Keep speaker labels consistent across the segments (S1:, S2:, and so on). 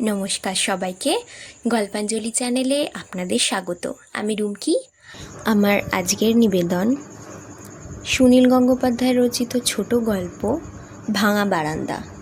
S1: নমস্কার সবাইকে। গল্পাঞ্জলি চ্যানেলে আপনাদের স্বাগত। আমি রুমকি। আমার আজকের নিবেদন, সুনীল গঙ্গোপাধ্যায় রচিত ছোট গল্প, ভাঙা বারান্দা।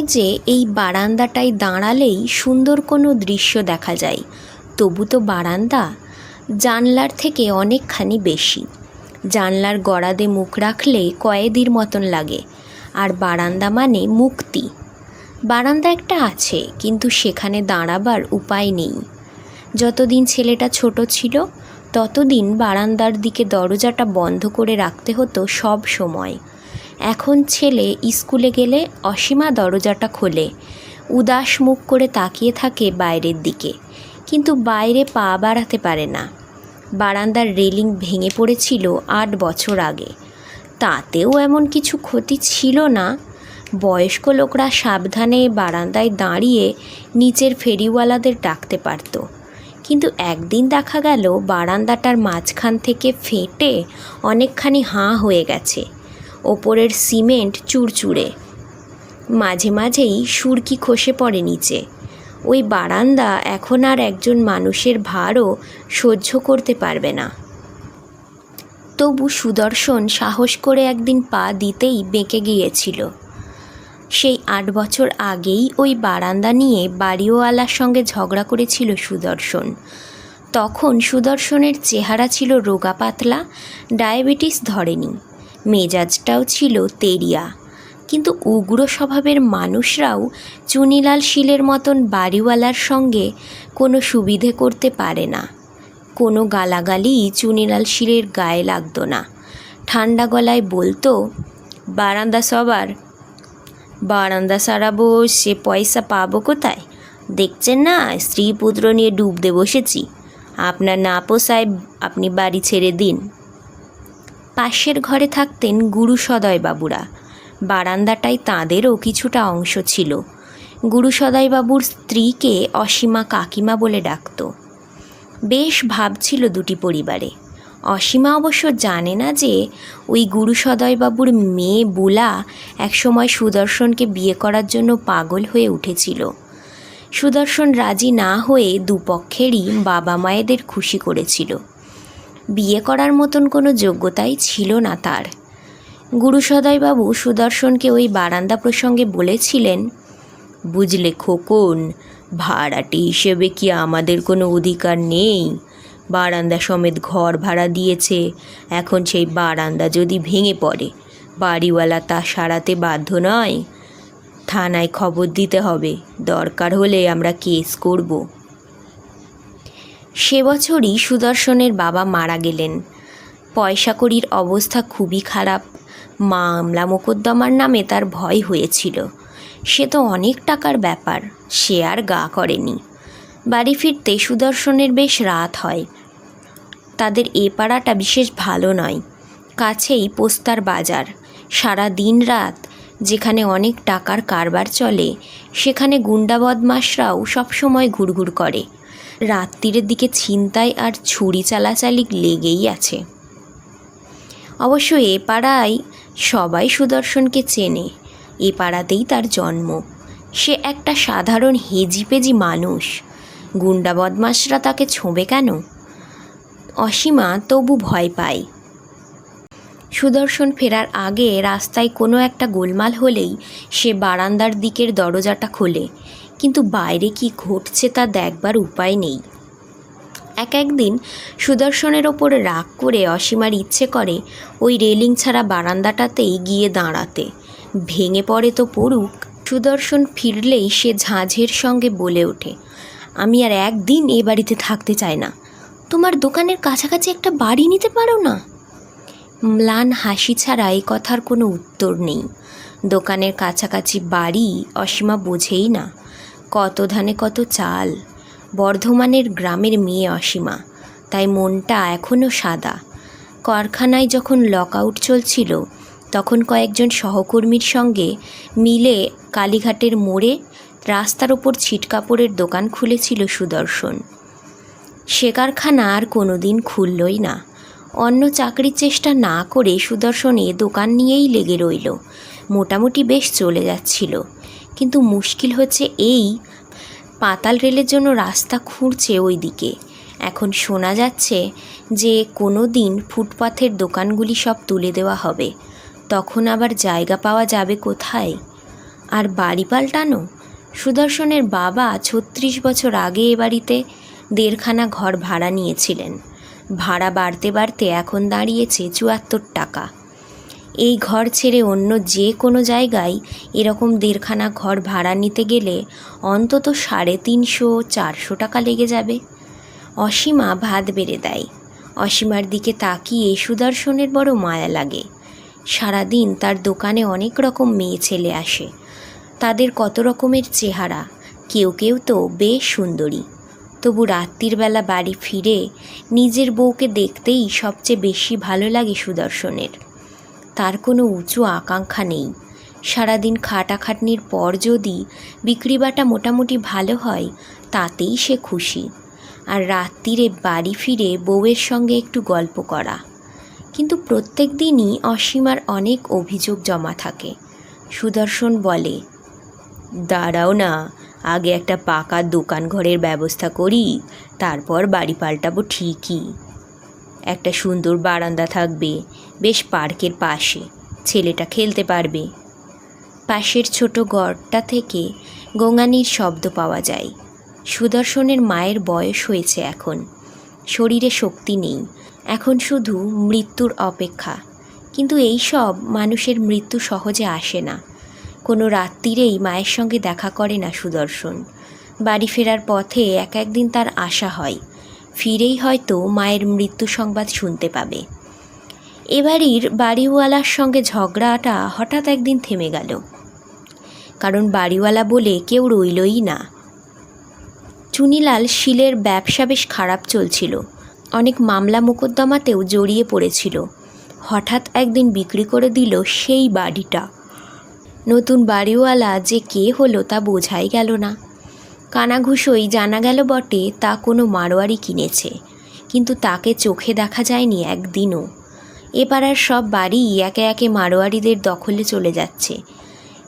S1: নয় যে এই বারান্দাটায় দাঁড়ালেই সুন্দর কোনো দৃশ্য দেখা যায়। তবু তো বারান্দা? জানলার থেকে অনেকখানি বেশি। জানলার গড়াদে মুখ রাখলে কয়েদির মতন লাগে। আর বারান্দা মানে মুক্তি। বারান্দা একটা আছে, কিন্তু সেখানে দাঁড়াবার উপায় নেই। যতদিন ছেলেটা ছোট ছিল, ততদিন বারান্দার দিকে দরজাটা বন্ধ করে রাখতে হতো সব সময়। এখন ছেলে স্কুলে গেলে অসীমা দরজাটা খোলে। উদাস মুখ করে তাকিয়ে থাকে বাইরের দিকে, কিন্তু বাইরে পা বাড়াতে পারে না। বারান্দার রেলিং ভেঙে পড়েছিল আট বছর আগে। তাতেও এমন কিছু ক্ষতি ছিল না। বয়স্ক লোকরা সাবধানে বারান্দায় দাঁড়িয়ে নিচের ফেরিওয়ালাদের ডাকতে পারত। কিন্তু একদিন দেখা গেল বারান্দাটার মাঝখান থেকে ফেটে অনেকখানি হাঁ হয়ে গেছে। ওপরের সিমেন্ট চুরচুরে মাঝে মাঝেই সুরকি খসে পড়ে নিচে। ওই বারান্দা এখন আর একজন মানুষের ভারও সহ্য করতে পারবে না। তবু সুদর্শন সাহস করে একদিন পা দিতেই বেঁকে গিয়েছিল। সেই আট বছর আগেই ওই বারান্দা নিয়ে বাড়িওয়ালার সঙ্গে ঝগড়া করেছিল সুদর্শন। তখন সুদর্শনের চেহারা ছিল রোগা পাতলা, ডায়াবেটিস ধরেনি। মেজাজটাও ছিল তেরিয়া। কিন্তু উগ্র স্বভাবের মানুষরাও চুনিলাল শিলের মতন বাড়িওয়ালার সঙ্গে কোনো সুবিধে করতে পারে না। কোনো গালাগালি চুনিলাল শিলের গায়ে লাগতো না। ঠান্ডা গলায় বলতো, বারান্দা সবার, বারান্দা সারাবো, সে পয়সা পাবো কোথায়? দেখছেন না, স্ত্রী পুত্র নিয়ে ডুবতে বসেছি। আপনার না পোষায় আপনি বাড়ি ছেড়ে দিন। পাশের ঘরে থাকতেন গুরু সদয়বাবুরা। বারান্দাটায় তাঁদেরও কিছুটা অংশ ছিল। গুরু সদয়বাবুর স্ত্রীকে অসীমা কাকিমা বলে ডাকত। বেশ ভাবছিল দুটি পরিবারে। অসীমা অবশ্য জানে না যে ওই গুরু সদয়বাবুর মেয়ে বুলা একসময় সুদর্শনকে বিয়ে করার জন্য পাগল হয়ে উঠেছিল। সুদর্শন রাজি না হয়ে দুপক্ষেরই বাবা মায়েদের খুশি করেছিল। বিয়ে করার মতন কোনো যোগ্যতাই ছিল না তার। গুরু সদয়বাবু সুদর্শনকে ওই বারান্দা প্রসঙ্গে বলেছিলেন, বুঝলে খোকন, ভাড়াটি হিসেবে কি আমাদের কোনো অধিকার নেই? বারান্দা সমেত ঘর ভাড়া দিয়েছে, এখন সেই বারান্দা যদি ভেঙে পড়ে, বাড়িওয়ালা তা সারাতে বাধ্য নয়। থানায় খবর দিতে হবে, দরকার হলে আমরা কেস করব। সে বছরই সুদর্শনের বাবা মারা গেলেন। পয়সাকড়ির অবস্থা খুবই খারাপ। মামলা মোকদ্দমার নামে তার ভয় হয়েছিল। সে তো অনেক টাকার ব্যাপার, সে আর গা করেনি। বাড়ি ফিরতে সুদর্শনের বেশ রাত হয়। তাদের এ পাড়াটা বিশেষ ভালো নয়। কাছেই পোস্তার বাজার। সারা দিন রাত যেখানে অনেক টাকার কারবার চলে, সেখানে গুন্ডা বদমাশরাও সবসময় ঘুরঘুর করে। রাত্রিরের দিকে ছিনতাই আর ছুরি চালাচালি লেগেই আছে। অবশ্য এ পাড়ায় সবাই সুদর্শনকে চেনে। এ পাড়াতেই তার জন্ম। সে একটা সাধারণ হেজিপেজি মানুষ। গুন্ডা বদমাশরা তাকে ছোঁবে কেন? অসীমা তবু ভয় পায়। সুদর্শন ফেরার আগে রাস্তায় কোনো একটা গোলমাল হলেই সে বারান্দার দিকের দরজাটা খোলে। কিন্তু বাইরে কি ঘটছে তা দেখবার উপায় নেই। এক একদিন সুদর্শনের ওপর রাগ করে অসীমার ইচ্ছে করে ওই রেলিং ছাড়া বারান্দাটাতেই গিয়ে দাঁড়াতে। ভেঙে পড়ে তো পড়ুক। সুদর্শন ফিরলেই সে ঝাঁঝের সঙ্গে বলে ওঠে, আমি আর একদিন এ বাড়িতে থাকতে চাই না। তোমার দোকানের কাছাকাছি একটা বাড়ি নিতে পারো না? ম্লান হাসি ছাড়া এই কথার কোনো উত্তর নেই। দোকানের কাছাকাছি বাড়ি অসীমা বোঝেই না। কত ধানে কত চাল। বর্ধমানের গ্রামের মেয়ে অসীমা, তাই মনটা এখনও সাদা। কারখানায় যখন লক আউট চলছিল, তখন কয়েকজন সহকর্মীর সঙ্গে মিলে কালীঘাটের মোড়ে রাস্তার ওপর ছিটকাপড়ের দোকান খুলেছিল সুদর্শন। সে কারখানা আর কোনো দিন খুললই না। অন্য চাকরির চেষ্টা না করে সুদর্শন এ দোকান নিয়েই লেগে রইল। মোটামুটি বেশ চলে যাচ্ছিল। কিন্তু মুশকিল হচ্ছে এই। পাতাল রেলের জন্য রাস্তা খুঁড়ছে ওই দিকে এখন শোনা যাচ্ছে যে কোনো দিন ফুটপাথের দোকানগুলি সব তুলে দেওয়া হবে। তখন আবার জায়গা পাওয়া যাবে কোথায়? আর বাড়ি পাল্টানো? সুদর্শনের বাবা ছত্রিশ বছর আগে এ বাড়িতে দেড়খানা ঘর ভাড়া নিয়েছিলেন। ভাড়া বাড়তে বাড়তে এখন দাঁড়িয়েছে চুয়াত্তর টাকা। এই ঘর ছেড়ে অন্য যে কোনো জায়গায় এরকম দেড়খানা ঘর ভাড়া নিতে গেলে অন্তত সাড়ে তিনশো, চারশো টাকা লেগে যাবে। অসীমা ভাত বেড়ে দেয়। অসীমার দিকে তাকিয়ে সুদর্শনের বড় মায়া লাগে। সারাদিন তার দোকানে অনেক রকম মেয়ে ছেলে আসে। তাদের কত রকমের চেহারা, কেউ কেউ তো বেশ সুন্দরী। তবু রাত্রির বেলা বাড়ি ফিরে নিজের বউকে দেখতেই সবচেয়ে বেশি ভালো লাগে সুদর্শনের। তার কোনো উঁচু আকাঙ্ক্ষা নেই। সারাদিন খাটাখাটনির পর যদি বিক্রিবাটা মোটামুটি ভালো হয়, তাতেই সে খুশি। আর রাত্রিরে বাড়ি ফিরে বউয়ের সঙ্গে একটু গল্প করা। কিন্তু প্রত্যেক দিনই অসীমার অনেক অভিযোগ জমা থাকে। সুদর্শন বলে, দাঁড়াও না, আগে একটা পাকা দোকান ঘরের ব্যবস্থা করি, তারপর বাড়ি পাল্টাবো ঠিকই। একটা সুন্দর বারান্দা থাকবে, বেশ পার্কের পাশে। ছেলেটা খেলতে পারবে। পাশের ছোট গড়টা থেকে গঙ্গানির শব্দ পাওয়া যায়। সুদর্শনের মায়ের বয়স হয়েছে এখন। শরীরে শক্তি নেই। এখন শুধু মৃত্যুর অপেক্ষা। কিন্তু এই সব মানুষের মৃত্যু সহজে আসে না। কোনো রাত্রিরেই মায়ের সঙ্গে দেখা করে না সুদর্শন। বাড়ি ফেরার পথে এক একদিন তার আশা হয়। ফিরেই হয়তো মায়ের মৃত্যু সংবাদ শুনতে পাবে। এবাড়ির বাড়িওয়ালার সঙ্গে ঝগড়াটা হঠাৎ একদিন থেমে গেল। কারণ বাড়িওয়ালা বলে কেউ রইলই না। চুনিলাল শিলের ব্যবসা বেশ খারাপ চলছিল। অনেক মামলা মোকদ্দমাতেও জড়িয়ে পড়েছিল। হঠাৎ একদিন বিক্রি করে দিল সেই বাড়িটা। নতুন বাড়িওয়ালা যে কে হলো তা বোঝাই গেল না। কানাঘুষোই জানা গেল বটে, তা কোনো মারোয়ারি কিনেছে। কিন্তু তাকে চোখে দেখা যায়নি একদিনও। এ পাড়ার সব বাড়ি একে একে মারোয়ারিদের দখলে চলে যাচ্ছে।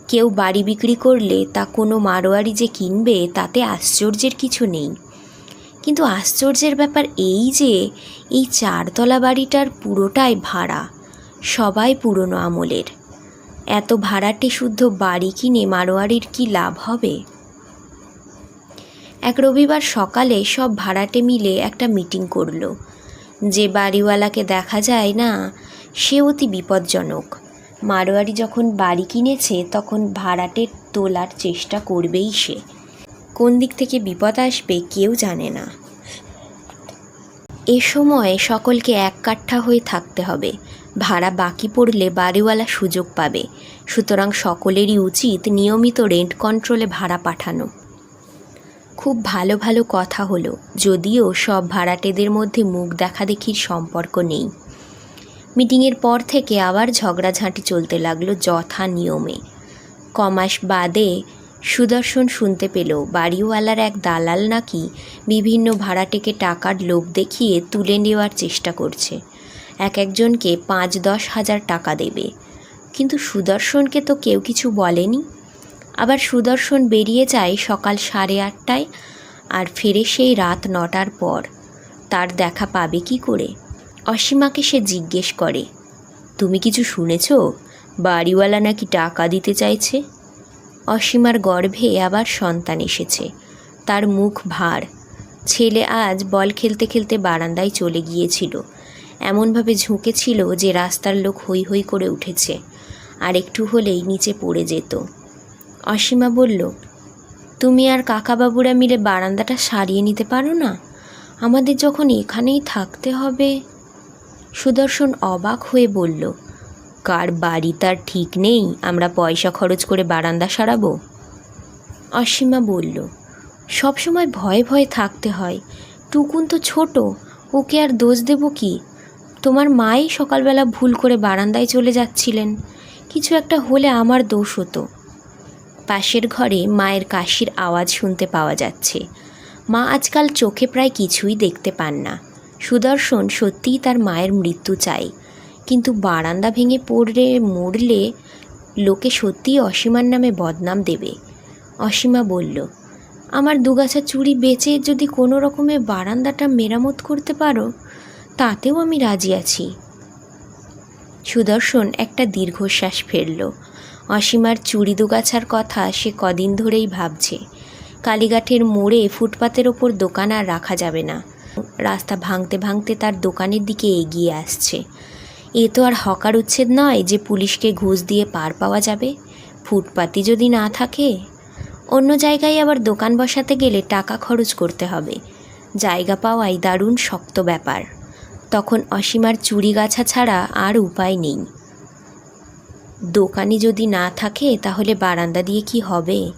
S1: কেউ বাড়ি বিক্রি করলে তা কোনো মারোয়ারি যে কিনবে, তাতে আশ্চর্যের কিছু নেই। কিন্তু আশ্চর্যের ব্যাপার এই যে, এই চারতলা বাড়িটার পুরোটাই ভাড়া, সবাই পুরনো আমলের। এত ভাড়াটে শুদ্ধ বাড়ি কিনে মারোয়ারির কি লাভ হবে? এক রবিবার সকালে সব ভাড়াটে মিলে একটা মিটিং করল। যে বাড়িওয়ালাকে দেখা যায় না, সে অতি বিপজ্জনক। মারোয়ারি যখন বাড়ি কিনেছে, তখন ভাড়াটের তোলার চেষ্টা করবেই সে। কোন দিক থেকে বিপদ আসবে কেউ জানে না। এ সময় সকলকে এক কাঠা হয়ে থাকতে হবে। ভাড়া বাকি পড়লে বাড়িওয়ালা সুযোগ পাবে। সুতরাং সকলেরই উচিত নিয়মিত রেন্ট কন্ট্রোলে ভাড়া পাঠানো। খুব ভালো ভালো কথা হলো, যদিও সব ভাড়াটেদের মধ্যে মুখ দেখাদেখির সম্পর্ক নেই। মিটিংয়ের পর থেকে আবার ঝগড়াঝাঁটি চলতে লাগল যথা নিয়মে। কমাস বাদে সুদর্শন শুনতে পেল, বাড়িওয়ালার এক দালাল নাকি বিভিন্ন ভাড়াটেকে টাকার লোভ দেখিয়ে তুলে নেওয়ার চেষ্টা করছে। এক একজনকে পাঁচ দশ হাজার টাকা দেবে। কিন্তু সুদর্শনকে তো কেউ কিছু বলেনি। আবার সুদর্শন বেরিয়ে যায় সকাল সাড়ে আটটায় আর ফেরে সেই রাত নটার পর। তার দেখা পাবে কি করে? অসীমাকে সে জিজ্ঞেস করে, তুমি কিছু শুনেছ? বাড়িওয়ালা নাকি টাকা দিতে চাইছে? অসীমার গর্ভে আবার সন্তান এসেছে, তার মুখ ভার। ছেলে আজ বল খেলতে খেলতে বারান্দায় চলে গিয়েছিল। এমনভাবে ঝুঁকেছিল যে রাস্তার লোক হৈ হৈ করে উঠেছে, আর একটু হলেই নিচে পড়ে যেত। অসীমা বলল, তুমি আর কাকাবাবুরা মিলে বারান্দাটা সারিয়ে নিতে পারো না? আমাদের যখন এখানেই থাকতে হবে? সুদর্শন অবাক হয়ে বলল, কার বাড়ি তার ঠিক নেই? আমরা পয়সা খরচ করে বারান্দা সারাবো? অসীমা বলল সবসময় ভয়ে ভয়ে থাকতে হয়। টুকুন তো ছোট, ওকে আর দোষ দেব কি? তোমার মাই সকালবেলা ভুল করে বারান্দায় চলে যাচ্ছিলেন। কিছু একটা হলে আমার দোষ হতো। পাশের ঘরে মায়ের কাশির আওয়াজ শুনতে পাওয়া যাচ্ছে। মা আজকাল চোখে প্রায় কিছুই দেখতে পান না। সুদর্শন সত্যিই তার মায়ের মৃত্যু চাই কিন্তু বারান্দা ভেঙে পড়লে মরলে লোকে সত্যিই অসীমার নামে বদনাম দেবে। অসীমা বলল, আমার দুগাছা চুরি বেচে যদি কোনো রকমে বারান্দাটা মেরামত করতে পারো, তাতেও আমি রাজি আছি। সুদর্শন একটা দীর্ঘশ্বাস ফেলল। অসীমার চুড়ি দুগাছার কথা সে কদিন ধরেই ভাবছে। কালীঘাটের মোড়ে ফুটপাতের ওপর দোকান আর রাখা যাবে না। রাস্তা ভাঙতে ভাঙতে তার দোকানের দিকে এগিয়ে আসছে। এ তো আর হকার উচ্ছেদ নয় যে পুলিশকে ঘুষ দিয়ে পার পাওয়া যাবে। ফুটপাতি যদি না থাকে, অন্য জায়গায় আবার দোকান বসাতে গেলে টাকা খরচ করতে হবে। জায়গা পাওয়াই দারুণ শক্ত ব্যাপার। তখন অসীমার চুড়ি গাছা ছাড়া আর উপায় নেই। দোকানি যদি না থাকে, তাহলে বারান্দা দিয়ে কি হবে?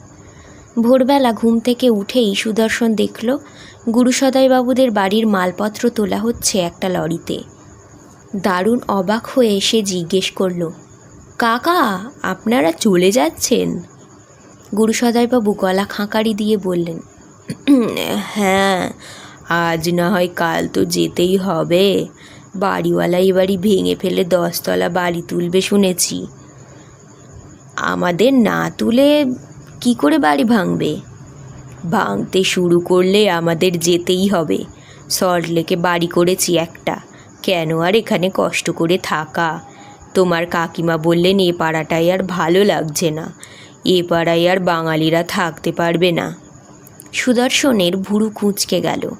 S1: ভোরবেলা ঘুম থেকে উঠেই সুদর্শন দেখল, গুরু সদয়বাবুদের বাড়ির মালপত্র তোলা হচ্ছে একটা লরিতে। দারুণ অবাক হয়ে সে জিজ্ঞেস করল, কাকা, আপনারা চলে যাচ্ছেন? গুরু সদয়বাবু গলা খাঁকারি দিয়ে বললেন হ্যাঁ আজ না হয় কাল তো যেতেই হবে। বাড়িওয়ালা বাড়ি ভেঙে ফেলে দশতলা বাড়ি তুলবে শুনেছি। আমাদের না তুলে কি করে বাড়ি ভাঙবে? ভাঙতে শুরু করলে আমাদের যেতেই হবে। সল্টলেকে বাড়ি করেছি একটা। কেন আর এখানে কষ্ট করে থাকা? তোমার কাকিমা বললেন, এ পাড়াটায় আর ভালো লাগছে না। এ পাড়ায় আর বাঙালিরা থাকতে পারবে না। সুদর্শনের ভুরু কুঁচকে গেল।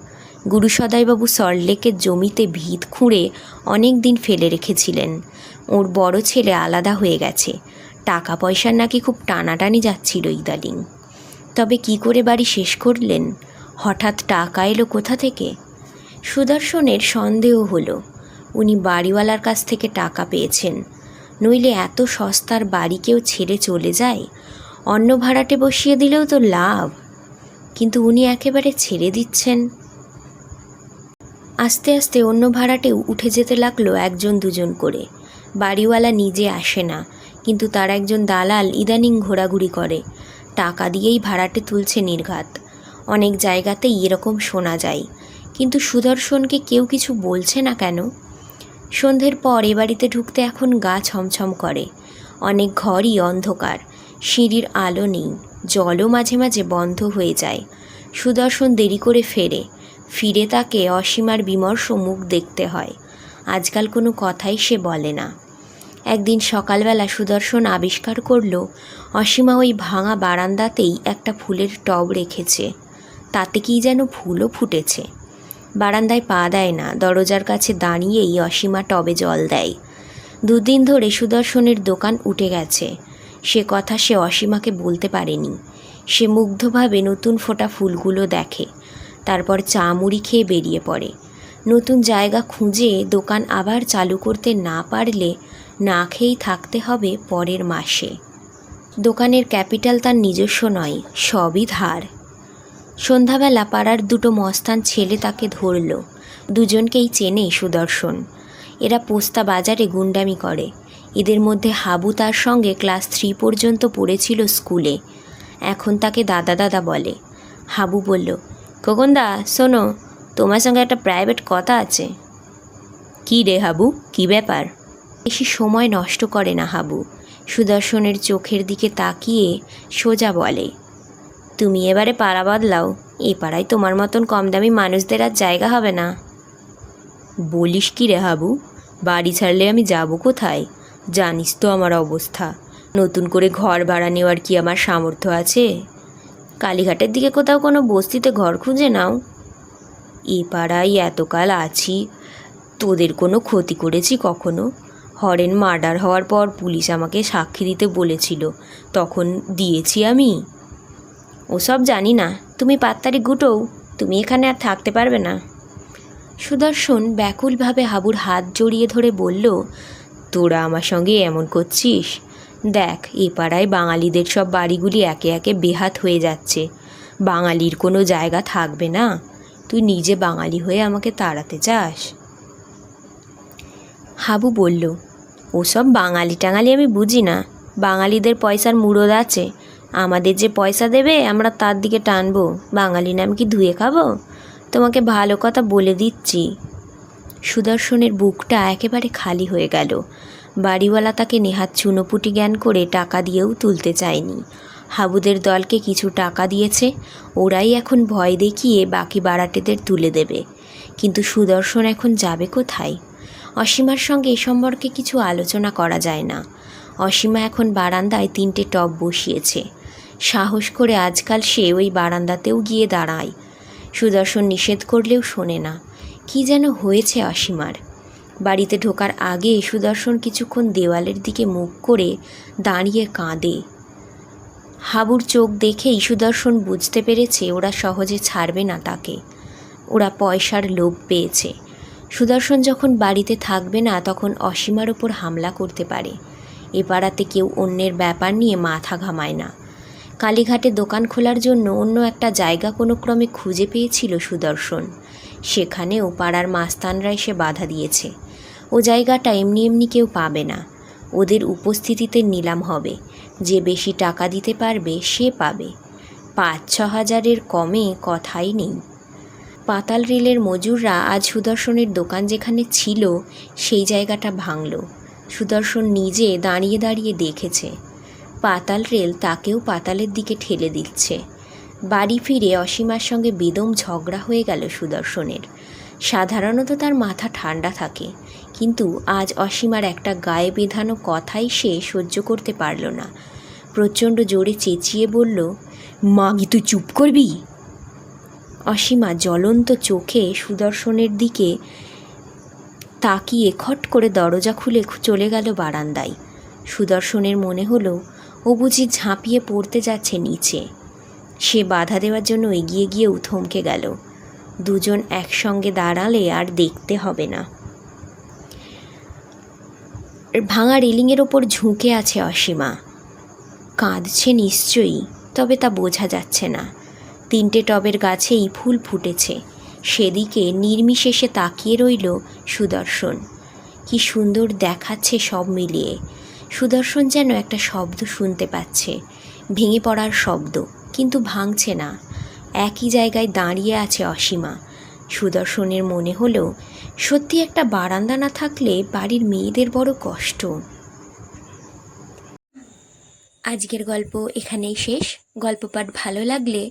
S1: গুরু সদাইবাবু সল্টলেকের জমিতে ভিত খুঁড়ে অনেক দিন ফেলে রেখেছিলেন। ওর বড় ছেলে আলাদা হয়ে গেছে। টাকা পয়সার নাকি খুব টানাটানি যাচ্ছিল ইদালিং তবে কি করে বাড়ি শেষ করলেন? হঠাৎ টাকা এলো কোথা থেকে? সুদর্শনের সন্দেহ হলো, উনি বাড়িওয়ালার কাছ থেকে টাকা পেয়েছেন। নইলে এত সস্তার বাড়ি কেউ ছেড়ে চলে যায়? অন্য ভাড়াটে বসিয়ে দিলেও তো লাভ। কিন্তু উনি একেবারে ছেড়ে দিচ্ছেন। আস্তে আস্তে অন্য ভাড়াটেও উঠে যেতে লাগল একজন দুজন করে। বাড়িওয়ালা নিজে আসে না। কিন্তু তার একজন দালাল ইদানিং ঘোরাঘুরি করে। টাকা দিয়েই ভাড়াটে তুলছে নির্ঘাত। অনেক জায়গাতেই এরকম শোনা যায়। কিন্তু সুদর্শনকে কেউ কিছু বলছে না কেন? সন্ধ্যের পর এ বাড়িতে ঢুকতে এখন গা ছমছম করে। অনেক ঘরই অন্ধকার। সিঁড়ির আলো নেই। জলও মাঝে মাঝে বন্ধ হয়ে যায়। সুদর্শন দেরি করে ফেরে। ফিরে তাকে অসীমার বিমর্ষ মুখ দেখতে হয়। আজকাল কোনো কথাই সে বলে না। একদিন সকালবেলা সুদর্শন আবিষ্কার করল, অসীমা ওই ভাঙা বারান্দাতেই একটা ফুলের টব রেখেছে। তাতে কি যেন ফুলও ফুটেছে। বারান্দায় পা দেয় না, দরজার কাছে দাঁড়িয়েই অসীমা টবে জল দেয়। দুদিন ধরে সুদর্শনের দোকান উঠে গেছে। সে কথা সে অসীমাকে বলতে পারেনি। সে মুগ্ধভাবে নতুন ফোটা ফুলগুলো দেখে, তারপর চা মুড়ি খেয়ে বেরিয়ে পড়ে। নতুন জায়গা খুঁজে দোকান আবার চালু করতে না পারলে না খেয়েই থাকতে হবে পরের মাসে। দোকানের ক্যাপিটাল তার নিজস্ব নয়, সবই ধার। সন্ধ্যাবেলা পাড়ার দুটো মস্তান ছেলে তাকে ধরল। দুজনকেই চেনে সুদর্শন। এরা পোস্তা বাজারে গুন্ডামি করে। এদের মধ্যে হাবু তার সঙ্গে ক্লাস থ্রি পর্যন্ত পড়েছিল স্কুলে। এখন তাকে দাদা দাদা বলে। হাবু বলল খোকনদা শোনো, তোমার সঙ্গে একটা প্রাইভেট কথা আছে। কী রে হাবু? কী ব্যাপার? বেশি সময় নষ্ট করে না হাবু। সুদর্শনের চোখের দিকে তাকিয়ে সোজা বলে, তুমি এবারে পাড়া বদলাও। এ পাড়ায় তোমার মতন কম দামি মানুষদের আর জায়গা হবে না। বলিস কি রে হাবু? বাড়ি ছাড়লে আমি যাব কোথায়? জানিস তো আমার অবস্থা। নতুন করে ঘর ভাড়া নেওয়ার কি আমার সামর্থ্য আছে? কালীঘাটের দিকে কোথাও কোনো বস্তিতে ঘর খুঁজে নাও। এ পাড়ায় এতকাল আছি, তোদের কোনো ক্ষতি করেছি কখনো? হরেন মার্ডার হওয়ার পর পুলিশ আমাকে সাক্ষী দিতে বলেছিল। তখন দিয়েছি আমি। ওসব জানি না। তুমি পাত্তারি গুটোও তুমি এখানে আর থাকতে পারবে না। সুদর্শন ব্যাকুলভাবে হাবুর হাত জড়িয়ে ধরে বলল, তোরা আমার সঙ্গে এমন করছিস? দেখ, এ পাড়ায় বাঙালিদের সব বাড়িগুলি একে একে বেহাত হয়ে যাচ্ছে। বাঙালির কোনো জায়গা থাকবে না। তুই নিজে বাঙালি হয়ে আমাকে তাড়াতে চাস? হাবু বলল, ওসব বাঙালি টাঙালি আমি বুঝি না। বাঙালিদের পয়সার মুরদ আছে। আমাদের যে পয়সা দেবে, আমরা তার দিকে টানবো। বাঙালি নাম কি ধুয়ে খাব? তোমাকে ভালো কথা বলে দিচ্ছি। সুদর্শনের বুকটা একেবারে খালি হয়ে গেল। বাড়িওয়ালা তাকে নেহাত চুনোপুটি জ্ঞান করে টাকা দিয়েও তুলতে চায়নি। হাবুদের দলকে কিছু টাকা দিয়েছে, ওরাই এখন ভয় দেখিয়ে বাকি বাড়াটেদের তুলে দেবে। কিন্তু সুদর্শন এখন যাবে কোথায়? অসীমার সঙ্গে এ সম্পর্কে কিছু আলোচনা করা যায় না। অসীমা এখন বারান্দায় তিনটে টব বসিয়েছে। সাহস করে আজকাল সে ওই বারান্দাতেও গিয়ে দাঁড়ায়। সুদর্শন নিষেধ করলেও শোনে না। কি যেন হয়েছে অসীমার। বাড়িতে ঢোকার আগে সুদর্শন কিছুক্ষণ দেওয়ালের দিকে মুখ করে দাঁড়িয়ে কাঁদে। হাবুর চোখ দেখেই সুদর্শন বুঝতে পেরেছে ওরা সহজে ছাড়বে না তাকে। ওরা পয়সার লোভ পেয়েছে। সুদর্শন যখন বাড়িতে থাকবে না, তখন অসীমার ওপর হামলা করতে পারে। এ পাড়াতে কেউ অন্যের ব্যাপার নিয়ে মাথা ঘামায় না। কালীঘাটে দোকান খোলার জন্য অন্য একটা জায়গা কোনো ক্রমে খুঁজে পেয়েছিল সুদর্শন। সেখানেও পাড়ার মাস্তানরা এসে বাধা দিয়েছে। ও জায়গাটা এমনি এমনি কেউ পাবে না। ওদের উপস্থিতিতে নিলাম হবে। যে বেশি টাকা দিতে পারবে, সে পাবে। পাঁচ ছ হাজারের কমে কথাই নেই। পাতাল রেলের মজুররা আজ সুদর্শনের দোকান যেখানে ছিল, সেই জায়গাটা ভাঙল। সুদর্শন নিজে দাঁড়িয়ে দাঁড়িয়ে দেখেছে। পাতাল রেল তাকেও পাতালের দিকে ঠেলে দিচ্ছে। বাড়ি ফিরে অসীমার সঙ্গে বেদম ঝগড়া হয়ে গেল সুদর্শনের। সাধারণত তার মাথা ঠান্ডা থাকে, কিন্তু আজ অসীমার একটা গায়ে বেঁধানো কথাই সে সহ্য করতে পারল না। প্রচণ্ড জোরে চেঁচিয়ে বলল মাগি তুই চুপ করবি? অসীমা জ্বলন্ত চোখে সুদর্শনের দিকে তাকিয়ে খট করে দরজা খুলে চলে গেল বারান্দায়। সুদর্শনের মনে হলো ও বুঝি ঝাঁপিয়ে পড়তে যাচ্ছে নিচে। সে বাধা দেওয়ার জন্য এগিয়ে গিয়েও থমকে গেল। দুজন একসঙ্গে দাঁড়ালে আর দেখতে হবে না। ভাঙা রেলিংয়ের ওপর ঝুঁকে আছে অসীমা। কাঁদছে নিশ্চয়ই, তবে তা বোঝা যাচ্ছে না। তিনটে টবের গাছেই ফুল ফুটেছে। সেদিকে নির্মিশেষে তাকিয়ে রইল সুদর্শন। কি সুন্দর দেখাচ্ছে সব মিলিয়ে। সুদর্শন যেন একটা শব্দ শুনতে পাচ্ছে। ভেঙে পড়ার শব্দ, কিন্তু ভাঙছে না। একই জায়গায় দাঁড়িয়ে আছে অসীমা। সুদর্শনের মনে হলো, সত্যি একটা বারান্দা না থাকলে বাড়ির মেয়েদের বড় কষ্ট। আজকের গল্প এখানেই শেষ। গল্প পাঠ ভালো লাগলে